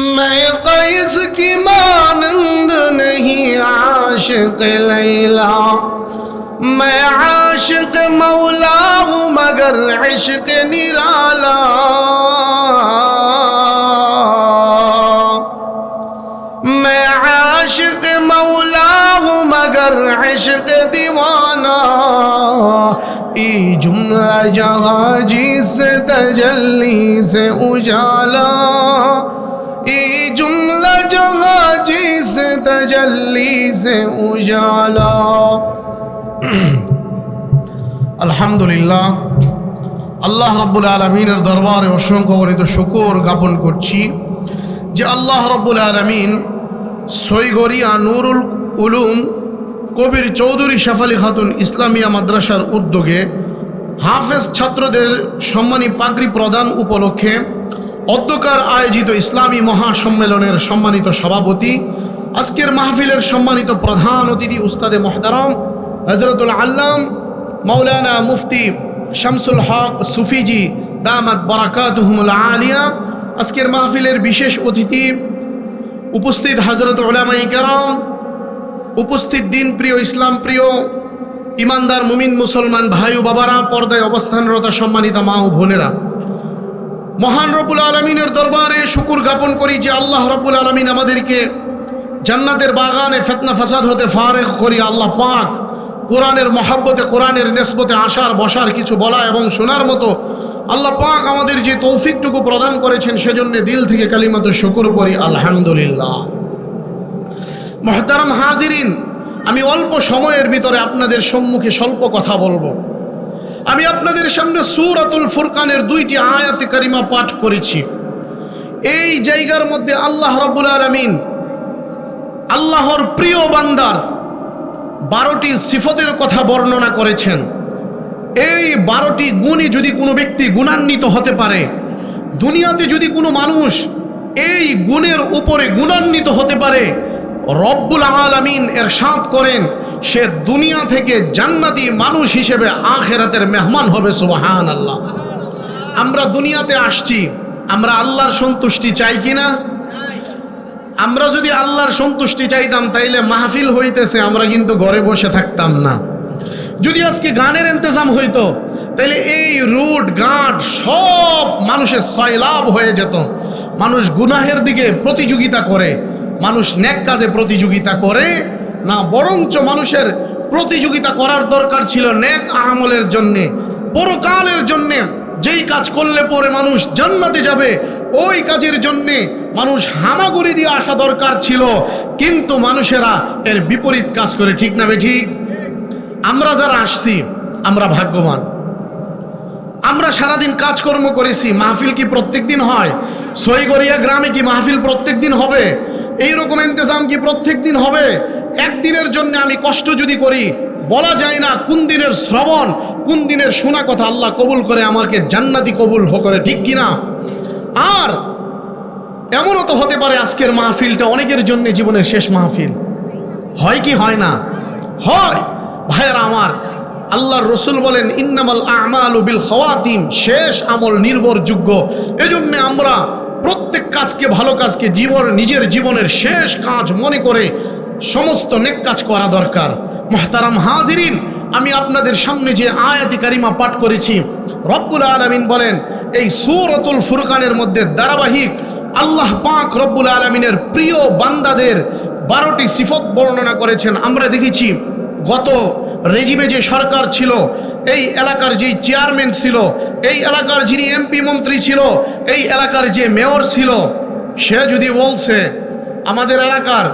میں قیس کی مانند نہیں عاشق لیلا میں عاشق مولا ہوں مگر عشق نرالا۔ میں عاشق مولا ہوں مگر عشق دیوانہ۔ ای جملہ جہاں جی تجلی سے اجالا۔ تجلی سے আলহামদুলিল্লাহ, আল্লাহ রব্বুল আলমিনের দরবারে অসংখ্য গণিত শুকর জ্ঞাপন করছি যে আল্লাহ রব্বুল আলমিন সৈগরিয়া নুরুল উলুম কবির চৌধুরী শেফালি খাতুন ইসলামিয়া মাদ্রাসার উদ্যোগে হাফেজ ছাত্রদের সম্মানী পাগরি প্রদান উপলক্ষে অধ্যকার আয়োজিত ইসলামী মহাসম্মেলনের সম্মানিত সভাপতি আজকের মাহফিলের সম্মানিত প্রধান অতিথি উস্তাদে মহতারাম হজরতুল আল্লাম মৌলানা মুফতি শামসুল হক সুফিজি দামাত বরাকাতুহুমুল আলিয়া। আজকের মাহফিলের বিশেষ অতিথি উপস্থিত হজরত ওলামাই কেরাম, উপস্থিত দিন প্রিয় ইসলাম প্রিয় ইমানদার মুমিন মুসলমান ভাই ও বাবারা, পর্দায় অবস্থানরত সম্মানিত মা ও বোনেরা। মহান রব্বুল আলমিনের দরবারে শুকুর জ্ঞাপন করি যে আল্লাহ রব্বুল আলমিন আমাদেরকে জান্নাতের বাগানে ফেতনা ফাসাদ হতে ফারেক করি, আল্লাহ পাক কোরআনের মহাব্বতে, কোরআনের নেসবতে আসার বসার কিছু বলা এবং শোনার মতো আল্লাহ পাক আমাদের যে তৌফিকটুকু প্রদান করেছেন, সেজন্য দিল থেকে কালিমাত শুকুর করি, আলহামদুলিল্লাহ। মহতারাম হাজিরিন, আমি অল্প সময়ের ভিতরে আপনাদের সম্মুখে স্বল্প কথা বলব। আমি আপনাদের সামনে সুরাতুল ফুরকানের দুইটি আয়াতে কারিমা পাঠ করেছি। এই জায়গার মধ্যে আল্লাহ রাব্বুল আলামিন আল্লাহর প্রিয় বান্দার বারোটি সিফতের কথা বর্ণনা করেছেন। এই বারোটি গুণই যদি কোনো ব্যক্তি গুণান্বিত হতে পারে, দুনিয়াতে যদি কোনো মানুষ এই গুণের উপরে গুণান্বিত হতে পারে, রব্বুল আলামিন এর সাত করেন, সে দুনিয়া থেকে জান্নাতি মানুষ হিসেবে আখেরাতের মেহমান হবে সুবাহান আল্লাহ আমরা দুনিয়াতে আসছি, আমরা আল্লাহর সন্তুষ্টি চাই কিনা? আমরা যদি আল্লাহর সন্তুষ্টি চাইতাম, তাইলে মাহফিল হইতেছে, আমরা কিন্তু ঘরে বসে থাকতাম না। যদি আজকে গানের ইন্তজাম হইতো তাহলে এই রুট গাঁট সব মানুষের সয়লাভ হয়ে যেত। মানুষ গুনাহের দিকে প্রতিযোগিতা করে, মানুষ নেক কাজে প্রতিযোগিতা করে না, বরঞ্চ মানুষের প্রতিযোগিতা করার দরকার ছিল নেক আমলের জন্যে। পরকালের জন্যে যেই কাজ করলে পরে মানুষ জান্নাতে যাবে ওই কাজের জন্যে মানুষ হামাগুড়ি দিয়ে আসা দরকার ছিল, কিন্তু মানুষেরা এর বিপরীত কাজ করে, ঠিক না বে ঠিক আমরা যারা আসছি, আমরা ভাগ্যবান। আমরা সারাদিন কাজকর্ম করেছি, মাহফিল কি প্রত্যেক দিন হয়? সইগরিয়া গ্রামে কি মাহফিল প্রত্যেক দিন হবে? এই রকম ইন্তজাম কি প্রত্যেক দিন হবে? একদিনের জন্য আমি কষ্ট যদি করি, বলা যায় না কোন দিনের শ্রবণ, কোন দিনের শোনা কথা আল্লাহ কবুল করে, আমাকে জান্নাতি কবুল করে, ঠিক কিনা? আর এমনও তো হতে পারে আজকের মাহফিলটা অনেকের জন্য জীবনের শেষ মাহফিল। হয় কি হয় না? হয়। ভাইয়েরা আমার, আল্লাহর রসুল বলেন, ইন্নামাল আমাল বিল খাওয়াতিম শেষ আমল নির্ভরযোগ্য। এজন্য আমরা প্রত্যেক কাজকে, ভালো কাজকে, জীবন, নিজের জীবনের শেষ কাজ মনে করে সমস্ত নেক কাজ করা দরকার। মহতারাম হাজিরিন আমি আপনাদের সামনে যে আয়াতি কারিমা পাঠ করেছি, রব্বুল আলমিন বলেন, এই সুরতুল ফুরকানের মধ্যে ধারাবাহিক আল্লাহ পাক রব্বুল আলমিনের প্রিয় বান্দাদের বারোটি সিফত বর্ণনা করেছেন। আমরা দেখেছি, গত রেজিমে যে সরকার ছিল, এই এলাকার যে চেয়ারম্যান ছিল, এই এলাকার যিনি এমপি মন্ত্রী ছিল, এই এলাকার যে মেয়র ছিল, সে যদি বলছে, আমাদের এলাকার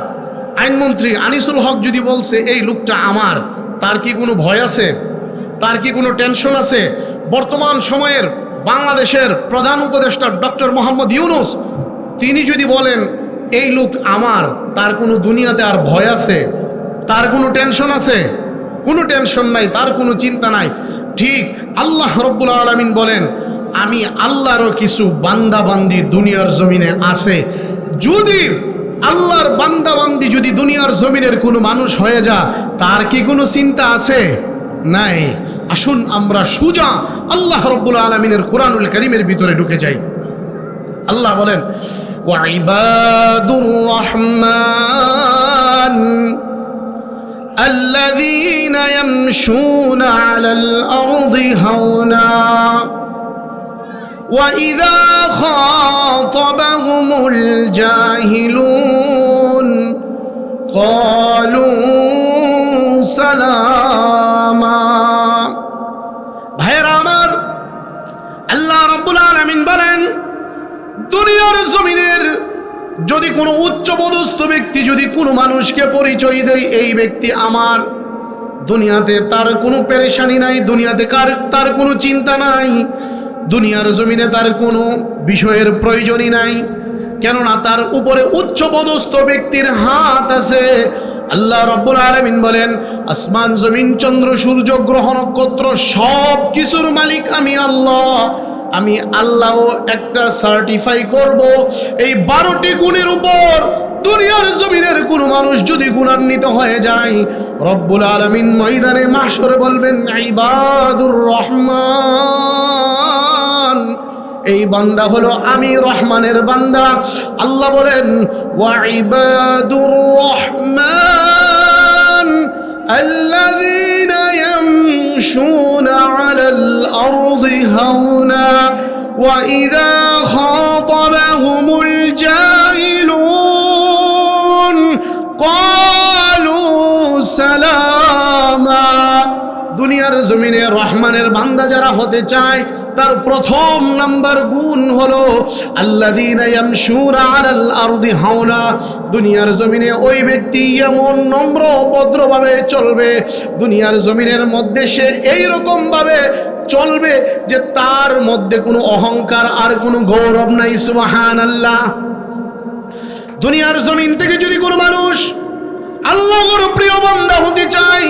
আইনমন্ত্রী আনিসুল হক যদি বলছে, এই লোকটা আমার। তার কি কোনো ভয় আছে? তার কি কোনো টেনশন আছে? বর্তমান সময়ের বাংলাদেশের প্রধান উপদেষ্টা ডক্টর মোহাম্মদ ইউনুস, তিনি যদি বলেন, এই লোক আমার, তার কোনো দুনিয়াতে আর ভয় আছে, তার কোনো টেনশন আছে? কোনো টেনশন নাই, তার কোনো চিন্তা নাই। ঠিক আল্লাহ রব্বুল আলমিন বলেন, আমি আল্লাহরও কিছু বান্দাবান্দি দুনিয়ার জমিনে আছে। যদি আল্লাহর বান্দাবান্দি যদি দুনিয়ার জমিনের কোনো মানুষ হয়ে যা তার কি কোনো চিন্তা আছে নাই আসুন আমরা সুজা আল্লাহ রব্বুল আলমিনের কোরআনুল করিমের ভিতরে ঢুকে যাই আল্লাহ বলেন وعباد الرحمن الذين يمشون على الأرض هونا وإذا خاطبهم الجاهلون قالوا سلاما ভাইয়েরা আমার আল্লাহ রব্বুল আলামিন বলেন দুনিয়ার জমিনের যদি কোনো উচ্চপদস্থ ব্যক্তি যদি কোনো মানুষকে পরিচয় দেয় এই ব্যক্তি আমার দুনিয়াতে তার কোনো পেরেশানি নাই দুনিয়াতে কার তার কোনো চিন্তা নাই দুনিয়ার জমিনে তার কোনো বিষয়ের প্রয়োজনই নাই। কেননা তার উপরে উচ্চপদস্থ ব্যক্তির হাত আছে। আল্লাহ রব্বুল আলমিন বলেন, আসমান, জমিন, চন্দ্র, সূর্য, গ্রহ, নক্ষত্র সব কিছুর মালিক আমি আল্লাহ। আমি আল্লাহ একটা সার্টিফাই করব, এই বারোটি গুণের উপর দুনিয়ার জমিনের কোনো মানুষ যদি গুণান্বিত হয়ে যায়, রব্বুল আলমিন ময়দানে মাসরে বলবেন, ইবাদুর রহমান। এই বান্দা হলো আমি রহমানের বান্দা আল্লাহ বলেন ওয়াইবাদুর রহমান الذين يمشون على الأرض هونا وإذا خاطبهم الجاهلون قالوا سلاما দুনিয়ার জমিনে রহমানের বান্দা যারা হতে চায় তার প্রথম নাম্বার গুণ হলো, আল্লাযীনা ইয়ামশুনা আলাল আরদি হাওনা দুনিয়ার জমিনে ওই ব্যক্তি এমন নম্র ভদ্রভাবে চলবে, দুনিয়ার জমিনের মধ্যে সে এই রকম ভাবে চলবে যে তার মধ্যে কোনো অহংকার আর কোনো গৌরব নাই, সুবহানাল্লাহ। দুনিয়ার জমিন থেকে যদি কোনো মানুষ আল্লাহর প্রিয় বান্দা হতে চায়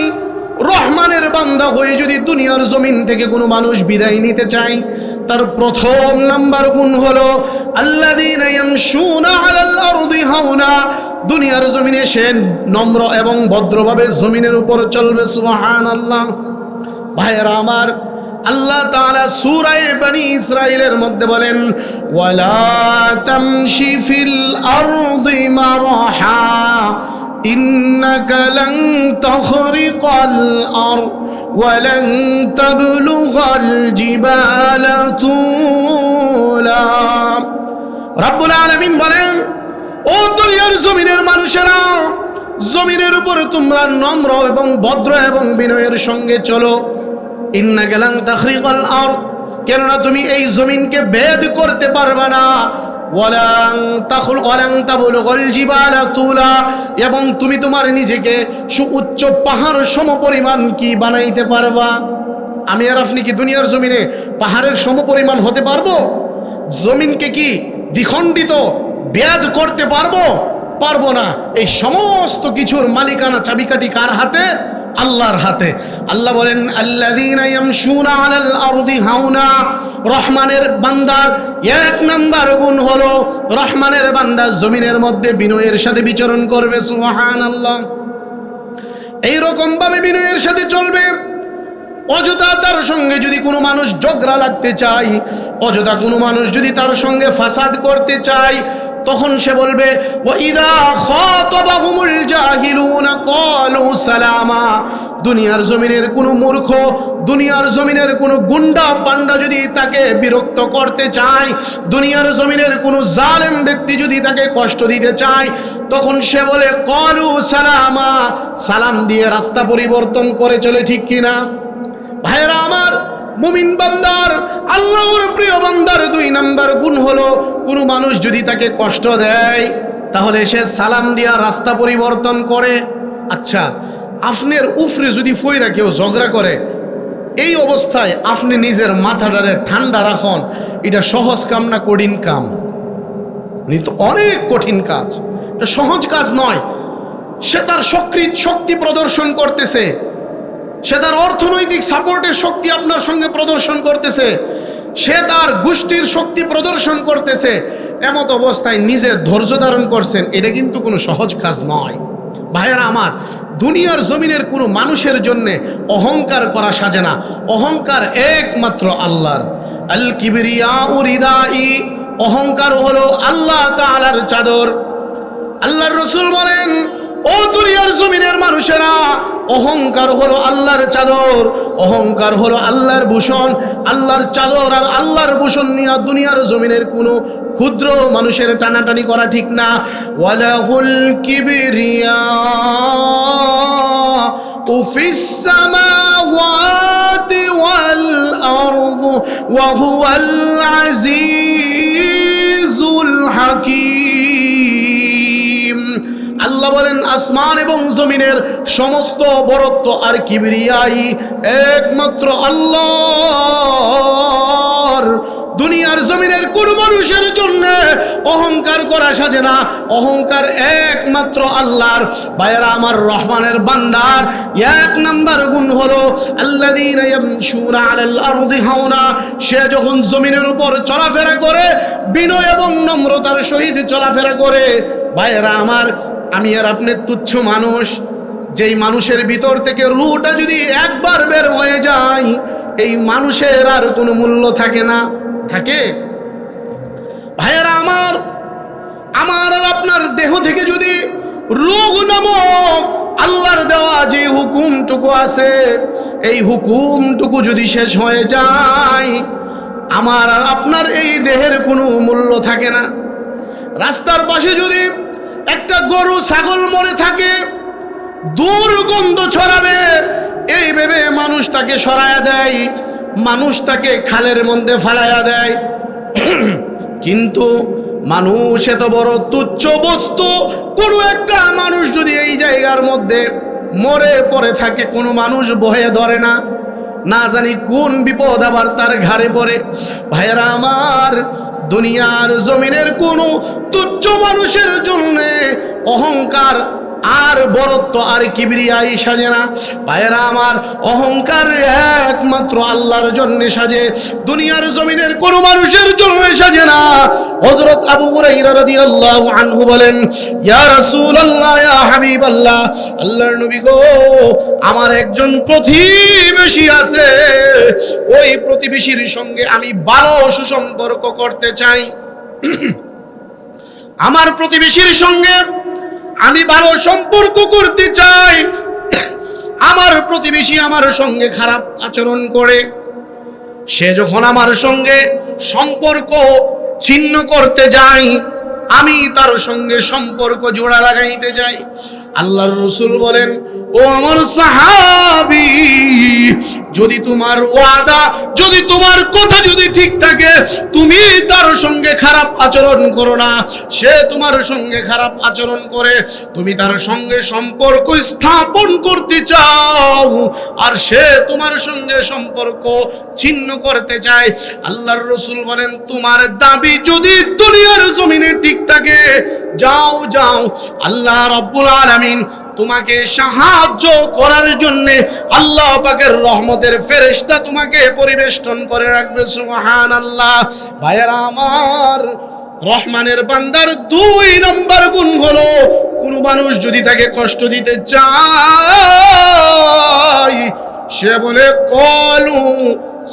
রহমানের বান্দা হয়ে যদি দুনিয়ার জমিন থেকে কোনো মানুষ বিদায় নিতে চায়, তার প্রথম নাম্বার গুণ হলো, আল্লাযীনা ইয়ামশুনা আলাল আরদি হাওনা। দুনিয়ার জমিনে সে নম্র এবং ভদ্রভাবে জমিনের উপর চলবে সুহান আল্লাহ ভাইয়েরা আমার, আল্লাহ তাআলা সূরা বনি ইসরাইলের মধ্যে বলেন, ওয়ালা তামশি ফিল আরদি মারহা إنك لن تخرق الأرض ولن تبلغ الجبال طولا رب العالمين বলেন ও দুনিয়ার জমিনের মানুষেরা জমিনের উপর তোমরা নম্র এবং ভদ্র এবং বিনয়ের সঙ্গে চলো ইন্না গেলাং তাখরিকাল আর কেননা তুমি এই জমিনকে ভেদ করতে পারবে না এবং তুমি তোমার নিজেকে সুউচ্চ পাহাড় সমপরিমাণ কি বানাইতে পারবা? আমি আর আপনি কি দুনিয়ার জমিনে পাহাড়ের সমপরিমাণ হতে পারব? জমিনকে কি দ্বিখণ্ডিত ব্যাদ করতে পারব? পারব না। এই সমস্ত কিছুর মালিকানা চাবিকাঠি কার হাতে? আল্লাহর হাতে। আল্লাহ বলেন হাওনা। রহমানের বান্দার এক নাম্বার গুণ হলো, রহমানের বান্দা জমিনের মধ্যে বিনয়ের সাথে বিচরণ করবে, সুবহানাল্লাহ। এই রকম ভাবে বিনয়ের সাথে চলবে, অযথা তার সঙ্গে যদি কোনো মানুষ ঝগড়া লাগতে চায়, অযথা কোনো মানুষ যদি তার সঙ্গে ফাসাদ করতে চায় তখন সে বলবে সালামা, দুনিয়ার জমিনের কোনো মূর্খ, দুনিয়ার জমিনের কোনো গুন্ডা পান্ডা যদি তাকে বিরক্ত করতে চায়, দুনিয়ার জমিনের কোনো জালেম ব্যক্তি যদি তাকে কষ্ট দিতে চায়, তখন সে বলে কলু সালামা, সালাম দিয়ে রাস্তা পরিবর্তন করে চলে ঠিক কিনা? ভাইরা আমার মুমিন বান্দার, আল্লাহর প্রিয় বান্দার দুই নাম্বার গুণ হলো, কোনো মানুষ যদি তাকে কষ্ট দেয়, তাহলে সে সালাম দিয়া রাস্তা পরিবর্তন করে। আচ্ছা আপনার উফরে যদি ফইরা কেউ ঝগড়া করে, এই অবস্থায় আপনি নিজের মাথাটারে ঠান্ডা রাখন, এটা সহজ কাম না কঠিন কাম? কিন্তু অনেক কঠিন কাজ। এটা সহজ কাজ নয়। সে তার সক্রিয় শক্তি প্রদর্শন করতেছে। সে তার অর্থনৈতিক সাপোর্টের শক্তি আপনার সঙ্গে প্রদর্শন করতেছে। সে তার গোষ্ঠীর শক্তি প্রদর্শন করতেছে। এমত অবস্থায় নিজে ধৈর্য ধারণ করছেন, এটা কিন্তু কোনো সহজ কাজ নয়। ভাইয়েরা আমার, দুনিয়ার জমিনের কোনো মানুষের জন্য অহংকার করা সাজে না। অহংকার একমাত্র আল্লাহর। আল কিবরিয়া উরিদাই অহংকার হলো আল্লাহ তাআলার চাদর। আল্লাহর রসুল বলেন ও দুনিয়ার জমিনের মানুষেরা, অহংকার হলো আল্লাহর চাদর, অহংকার হলো আল্লাহর ভূষণ, আল্লাহর চাদর আর আল্লাহর ভূষণ নিয়ে দুনিয়ার জমিনের কোনো ক্ষুদ্র মানুষের টানাটানি করা ঠিক না। ওয়ালাহুল কিবিরিয়া, উফিস সামাওয়াতি ওয়াল আল্লাহ বলেন, আসমান এবং জমিনের সমস্ত বরত্ব আর কিবরিয়াই একমাত্র আল্লাহর। দুনিয়ার জমিনের কোন মানুষের জন্য অহংকার করা সাজে না। অহংকার একমাত্র আল্লাহর। ভাইয়েরা, আমার রহমানের বান্দার এক নাম্বার গুণ হলো, আল্লাযীনা ইয়ামশুনা আলাল আরদি হাওনা। সে যখন জমিনের উপর চলাফেরা করে, বিনয় এবং নম্রতার সহিত চলাফেরা করে, ভাইয়েরা, আমার আমি আর আপনি তুচ্ছ মানুষ। যেই মানুষের ভিতর থেকে রুটা যদি একবার বের হয়ে যায়, এই মানুষের আর কোনো মূল্য থাকে না। থাকে? ভাইয়েরা আমার আমার আর আপনার দেহ থেকে যদি রোগ নামক আল্লাহর দেওয়া যে হুকুমটুকু আছে, এই হুকুমটুকু যদি শেষ হয়ে যায়, আমার আর আপনার এই দেহের কোনো মূল্য থাকে না। রাস্তার পাশে যদি একটা গরু ছাগল মরে থাকে দুর্গন্ধ ছড়াবে। এই ভেবে মানুষটাকে সরায়া দেয়, মানুষটাকে খালের মধ্যে ফালাইয়া দেয়। কিন্তু মানুষ এত বড় তুচ্ছ বস্তু, কোনো একটা মানুষ যদি এই জায়গার মধ্যে মরে পড়ে থাকে, কোনো মানুষ বহে ধরে না। না জানি কোন বিপদ আবার তার ঘাড়ে পড়ে। ভাইয়েরা আমার, দুনিয়ার জমিনের কোনো তুচ্ছ মানুষের জন্যে অহংকার আর বরত্ব আর কিবরিয়াই সাজে না। পায়েরা আমার অহংকার একমাত্র আল্লাহর জন্য সাজে। দুনিয়ার জমিনের কোনো মানুষের জন্য সাজে না। হযরত আবু হুরাইরা রাদিয়াল্লাহু আনহু বলেন, ইয়া রাসূলুল্লাহ, ইয়া হাবিবাল্লাহ, আল্লাহর নবী গো, আমার একজন প্রতিবেশী আছে। ওই প্রতিবেশীর সঙ্গে আমি ভালো সুসম্পর্ক করতে চাই। আমার প্রতিবেশীর সঙ্গে আমি ভালো সম্পর্ক করতে চাই। আমার প্রতিবেশী আমার সঙ্গে খারাপ আচরণ করে। সে যখন আমার সঙ্গে সম্পর্ক ছিন্ন করতে যাই আমি তার সঙ্গে সম্পর্ক জোড়া লাগাইতে যাই। আল্লাহর রসুল বলেন, ও আমার সাহাবি যদি তোমার ওয়াদা, যদি তোমার কথা যদি ঠিক থাকে, তুমি তার সঙ্গে খারাপ আচরণ করো না। সে তোমার সঙ্গে খারাপ আচরণ করে, তুমি তার সঙ্গে সম্পর্ক স্থাপন করতে চাও। আর সে তোমার সঙ্গে সম্পর্ক ছিন্ন করতে চায়। আল্লাহর রসুল বলেন, তোমার দাবি যদি দুনিয়ার জমিনে ঠিক থাকে, যাও যাও। আল্লাহ রব্বুল আলামিন তোমাকে সাহায্য করার জন্য আল্লাহ পাকের রহমতের ফেরেশতা তোমাকে পরিবেষ্টন করে রাখবে সুবহান আল্লাহ ভাইয়েরা আমার, রহমানের বান্দার দুই নম্বর গুণ হলো, কোনো মানুষ যদি তাকে কষ্ট দিতে চায়, সে বলে, কলু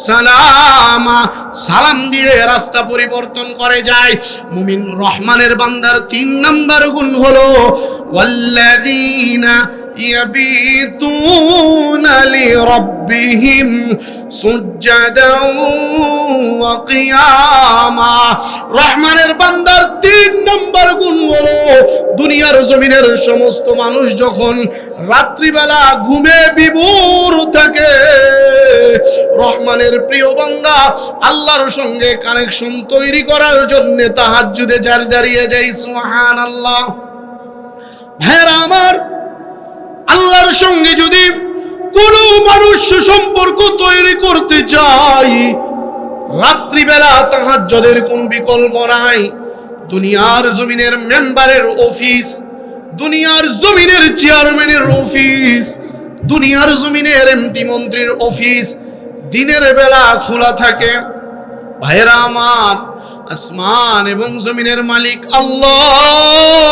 সালামা সালাম দিয়ে রাস্তা পরিবর্তন করে যায় মুমিন রহমানের বান্দার তিন নম্বর গুণ হলো ওয়াল্লাযীনা يبيتون لربهم سجدا وقياما রহমানের বান্দার তিন নম্বর গুণ হলো দুনিয়ার জমিনের সমস্ত মানুষ যখন রাত্রিবেলা ঘুমে বিভোর থাকে রহমানের প্রিয় বান্দা, আল্লাহর সঙ্গে কানেকশন তৈরি করার জন্য তাহাজ্জুদে জারি দাঁড়িয়ে যাই, সুবহানাল্লাহ। ভাইরা আমার, আল্লাহর সঙ্গে যদি কোনো মানুষ সম্পর্ক তৈরি করতে চাই রাত্রিবেলা তাহাজ্জদের কোনো বিকল্প নাই। দুনিয়ার জমিনের মেম্বারের অফিস, দুনিয়ার জমিনের চেয়ারম্যানের অফিস, দুনিয়ার জমিনের এমপি মন্ত্রীর অফিস দিনের বেলা খোলা থাকে। ভাইরা আমার, আসমান এবং জমিনের মালিক আল্লাহ।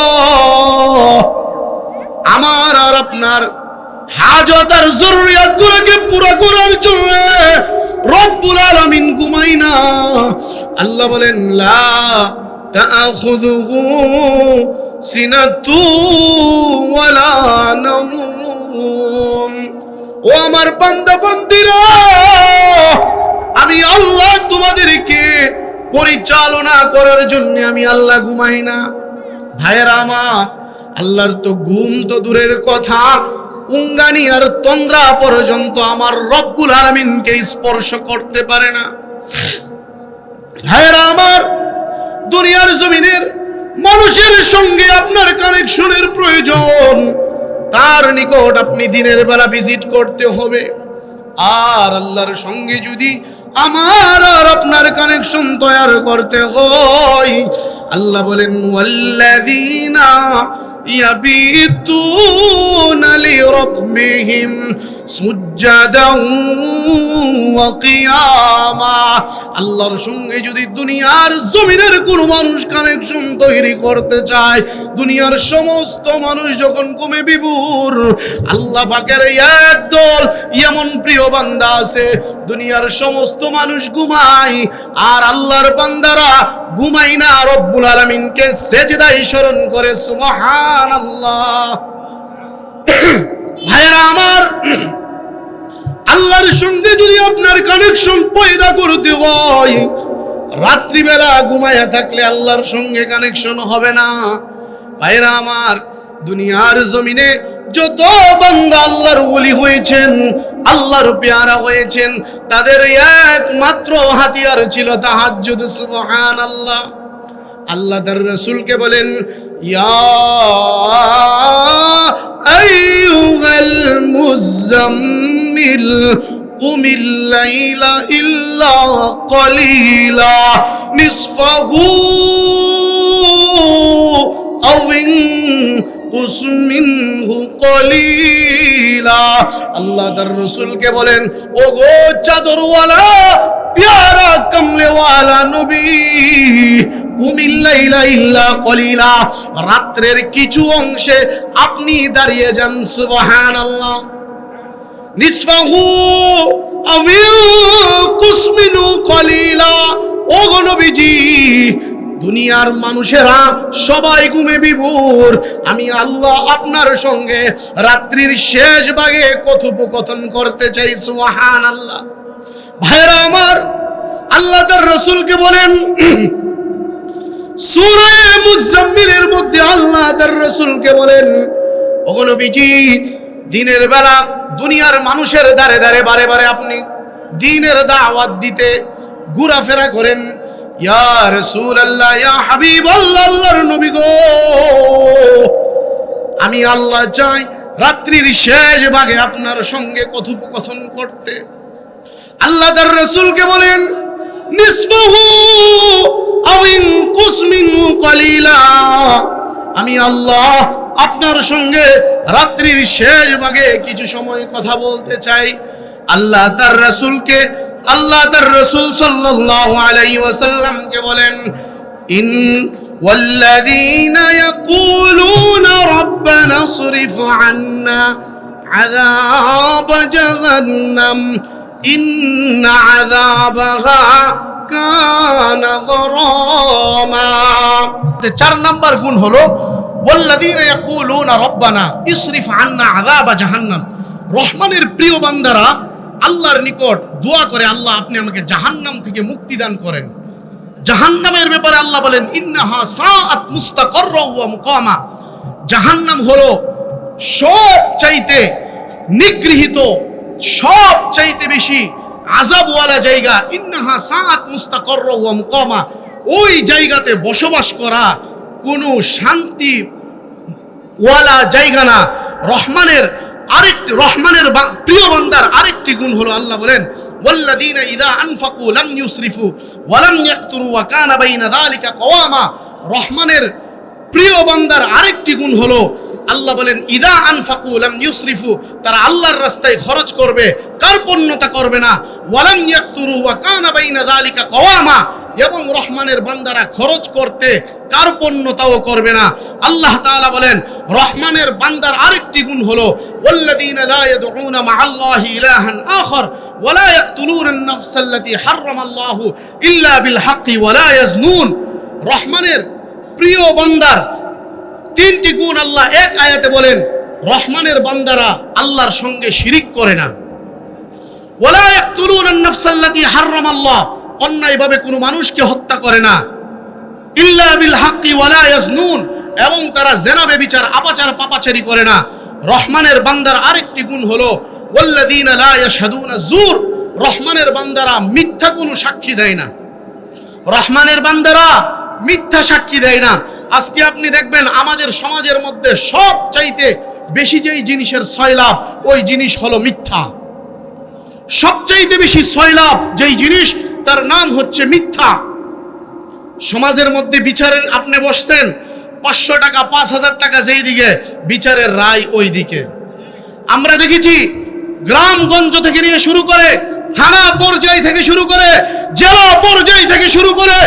আমার আর আপনার হাজত আর জরুরিয়াত গুলোকে পুরো করার জন্য রব্বুল আলামিন ঘুমাই না। আল্লাহ বলেন, লা তাআখুযুহু সিনাতু ওয়ালা নাওম ও আমার বান্দা বান্দিরা আমি আল্লাহ তোমাদেরকে পরিচালনা করার জন্য আমি আল্লাহ ঘুমাই না। ভাইয়েরা আমার, আল্লাহর তো ঘুম তো দূরের কথা, উঙ্গানি আর তন্দ্রা পর্যন্ত আমার রব্বুল আলমিনকে স্পর্শ করতে পারে না। ভাইয়েরা আমার, দুনিয়ার জমিনের মানুষের সঙ্গে আপনার কানেকশনের প্রয়োজন। তার নিকট আপনি দিনের বেলা ভিজিট করতে হবে। আর আল্লাহর সঙ্গে যদি আমার আর আপনার কানেকশন তৈরি করতে হয়, আল্লাহ বলেন, ওয়াল্লাযীনা লিরাব্বিহিম সুজ্জাদাও ওয়া কিয়ামা আল্লাহর সঙ্গে যদি দুনিয়ার জমিনের কোনো মানুষ কানেকশন তৈরি করতে চায়, দুনিয়ার সমস্ত মানুষ যখন কমে বিভুর, আল্লাহ পাকের এক দল এমন বান্দা আছে, দুনিয়ার সমস্ত মানুষ ঘুমায়, আর আল্লাহর বান্দারা ঘুমাই না, রব্বুল আলামিনকে সেজদায় স্মরণ করে, সুবহানাল্লাহ। ভাইরা আমার, আল্লাহর সঙ্গে যদি আপনার কানেকশন পয়দা করতে হয়, রাত্রিবেলা ঘুমায়া থাকলে আল্লাহর সঙ্গে কানেকশন হবে না। ভাইরা আমার, দুনিয়ার জমিনে যত বান্দা আল্লাহর ওলি হয়েছেন আল্লাহর পেয়ারা হয়েছেন। তাদের একমাত্র হাতিয়ার ছিল তাহাজ্জুদ সুবহান আল্লাহ আল্লাহ তার রসুলকে বলেন মুজাম্মিল কুমিল্লাইলা ইল্লা কলিলা, নিসফাহু আও ইনকুস মিনহু কলিলা। কালিলা আল্লাহ তার রসুলকে বলেন ও গো চাদরওয়ালা, পিয়ারা কমলেওয়ালা নবী রাত্রের কিছু অংশে আপনি দাঁড়িয়ে যান সুবাহান আল্লাহ নিঃসু আমিউ কুসমিনু কলিলা। ও গো দুনিয়ার মানুষেরা সবাই ঘুমে বিভোর। আমি আল্লাহ আপনার সঙ্গে রাত্রির শেষ ভাগে কথোপকথন করতে চাই সুবহান আল্লাহ ভাইরা আমার, আল্লাহ তার রসুলকে বলেন, সূরা মুজাম্মিলের মধ্যে আল্লাহ তার রসুলকে বলেন, ওগো নবীজি, দিনের বেলা দুনিয়ার মানুষের দাঁড়ে দাঁড়ে বারে বারে আপনি দিনের দাওয়াত দিতে ঘোরাফেরা করেন ইয়া রাসূলুল্লাহ, ইয়া হাবিবাল্লাহ, আল্লাহর নবী গো। আমি আল্লাহ চাই রাত্রির শেষ ভাগে আপনার সঙ্গে কথোপকথন করতে। আল্লাহ তার রসুলকে বলেন, নিসফহু আও ইনকুস মিনহু কলিলা। আমি আল্লাহ আপনার সঙ্গে রাত্রির শেষ ভাগে কিছু সময় কথা বলতে চাই। আল্লাহ তার রসুলকে আল্লাহ তার রসুল সাল্লাল্লাহু আলাইহি ওয়াসাল্লামকে বলেন ইন والذين يقولون ربنا اصرف عنا عذاب جهنم إن عذابها كان غراما চার নাম্বার গুণ হলো ওয়াল্লাযীনা ইয়াকুলুনা রব্বানা ইসরিফ আন্না আযাবা জাহান্নাম রহমানের প্রিয় বান্দারা আল্লাহর নিকট দোয়া করে আল্লাহ আপনি আমাকে জাহান্নাম থেকে মুক্তি দান করেন। জাহান্নামের ব্যাপারে আল্লাহ বলেন, ইন্নাহা সাআত মুস্তাকাররা ওয়া মুকামা। জাহান্নাম হলো সব চাইতে নিগৃহীত সব চাইতে বেশি আজাবওয়ালা জায়গা। ইন্নাহা সাআত মুস্তাকর ওয়া মুকামা। ওই জায়গাতে বসবাস করা কোনো শান্তি ওয়ালা জায়গা না। রহমানের আরেকটি রহমানের বা- প্রিয় বান্দার আরেকটি গুণ হলো আল্লাহ বলেন والذين إذا أنفقوا لم يسرفوا ولم يقتروا وكان بين ذلك قواما রহমানের প্রিয় বান্দার আরেকটি গুণ হলো আল্লাহ বলেন, ইদা আনফাকু লাম ইউসরিফু তারা আল্লাহর রাস্তায় খরচ করবে, কার পণ্যতা করবে না। ওয়ালাম ইয়াকতুরু ওয়া কানা বাইনা যালিকা কওয়ামা এবং রহমানের বান্দারা খরচ করতে কার্পণ্যতাও করবে না। আল্লাহ তাআলা বলেন, রহমানের বান্দার আরেকটি গুণ হলো, ওয়াল্লাযীনা লা ইয়াদউনা মা'আল্লাহি ইলাহান আখর ওয়ালা ইয়াকতুলুনান নাফসাল্লাতী হাররামাল্লাহু ইল্লা বিল হাক্কি ওয়ালা ইয়াজনুন রহমানের প্রিয় বান্দার তিনটি গুণ আল্লাহ এক আয়াতে বলেন, রহমানের বান্দারা আল্লাহর সঙ্গে শিরিক করে না। ওয়ালা ইয়াকতুলুনান নাফসাল্লাতী হাররামাল্লাহ অন্যায়ভাবে কোনো মানুষকে হত্যা করে না। ইল্লা বিল হাক্কি ওয়ালা ইয়াজনুন, এবং তারা জেনা, বেবিচার, আপাচার, পাপাচারি করে না। রহমানের বান্দার আরেকটি গুণ হলো, ওয়াল্লাযীনা লা ইয়াশহাদুনা জুর রহমানের বান্দারা মিথ্যা কোনো সাক্ষী দেয় না। রহমানের বান্দারা মিথ্যা সাক্ষী দেয় না। আজকে আপনি দেখবেন আমাদের সমাজের মধ্যে সব চাইতে বেশি যেই জিনিসের সয়লাভ, ওই জিনিস হলো মিথ্যা। সবচাইতে বেশি সয়লাভ যেই জিনিস, তার নাম হচ্ছে মিথ্যা। সমাজের মধ্যে বিচারের, আপনি বসতেন, পাঁচশো টাকা, পাঁচ হাজার টাকা যেই দিকে, বিচারের রায় ওই দিকে। আমরা দেখেছি, গ্রামগঞ্জ থেকে নিয়ে শুরু করে থানা পর্যায় থেকে শুরু করে জেলা পর্যায় থেকে শুরু করে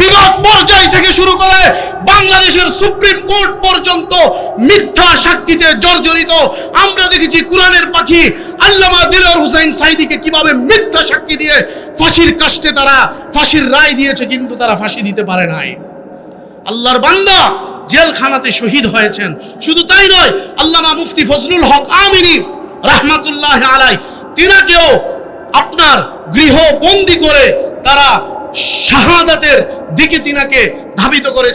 বিভাগ পর্যায় থেকে শুরু করে বাংলাদেশের সুপ্রিম কোর্ট পর্যন্ত মিথ্যা সাক্ষীতে জর্জরিত। আমরা দেখেছি কোরআনের পাখি আল্লামা দিলর হুসাইন সাইদিকে কীভাবে মিথ্যা সাক্ষী দিয়ে ফাঁসির কাষ্টে তারা ফাঁসির রায় দিয়েছে কিন্তু তারা ফাঁসি দিতে পারে নাই। আল্লাহর বান্দা জেলখানাতে শহীদ হয়েছেন। শুধু তাই নয়, আল্লামা মুফতি ফজলুল হক আমিনী রাহমাতুল্লাহ আলাই তিনাকেও আপনার গৃহ বন্দি করে তারা শাহাদাতের দিকে তিনাকে ধাবিত করেছে